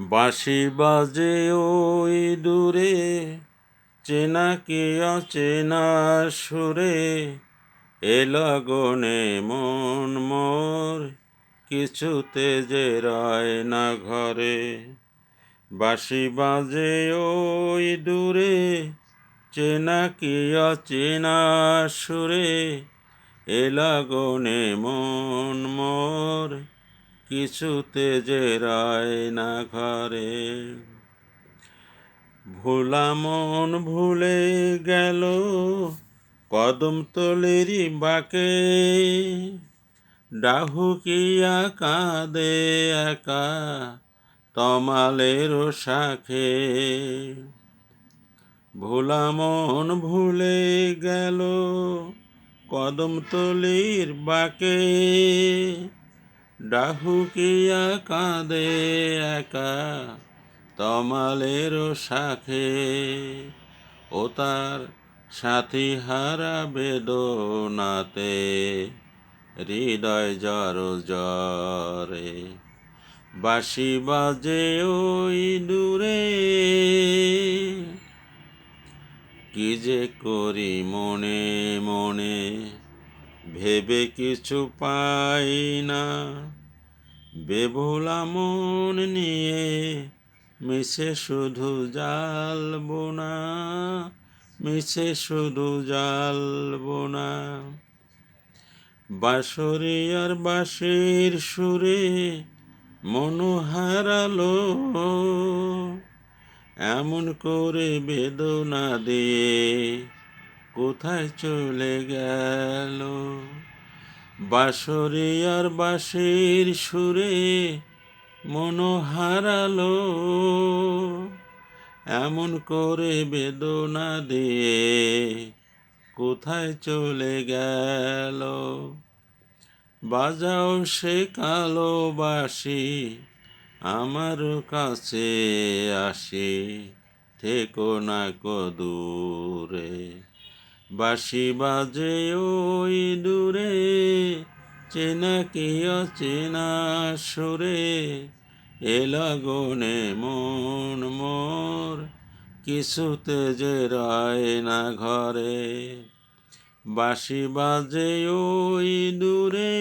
বাঁশি বাজে ওই দূরে, চেনা কি অচেনা সুরে? এ লগনে মন মোর কিছুতে যে রয় না ঘরে। বাঁশি বাজে ওই দূরে, চেনা কি অচেনা সুরে? এ লগনে মন মোর কিছুতে যে রায় না ঘরে। ভোলা মন ভুলে গেল কদম তলেরি বাকে। ডাহুকিয়া কাঁদে একা তমালের শাখে। ভোলা মন ভুলে গেল কদম তলির বাকে। ডাহুকিয়া কাঁদে একা? তমালের শাখে। ও তার সাথী হারা বেদনাতে, হৃদয় জর জরে বাঁশি বাজে ওই দূরে। কি যে করি মনে মনে ভেবে কিছু পাই না। বেভোলা মন নিয়ে মিশে শুধু জাল বোনা, মিশে শুধু জাল বোনা। বাঁশরি আর বাঁশির সুরে মনো হারালো, এমন করে বেদনা দিয়ে কোথায় চলে গেল? বাঁশরি আর বাঁশির সুরে মনো হারালো। এমন করে বেদনা দিয়ে কোথায় চলে গেল? বাজাও সে কালো বাসি আমার কাছে আসি, থেকো না কদূরে বাঁশি বাজে ওই দূরে, চেনা কি অচেনা সুরে? এ লগনে মন মোর, কিছুতে যে রয় না ঘরে। বাঁশি বাজে ওই দূরে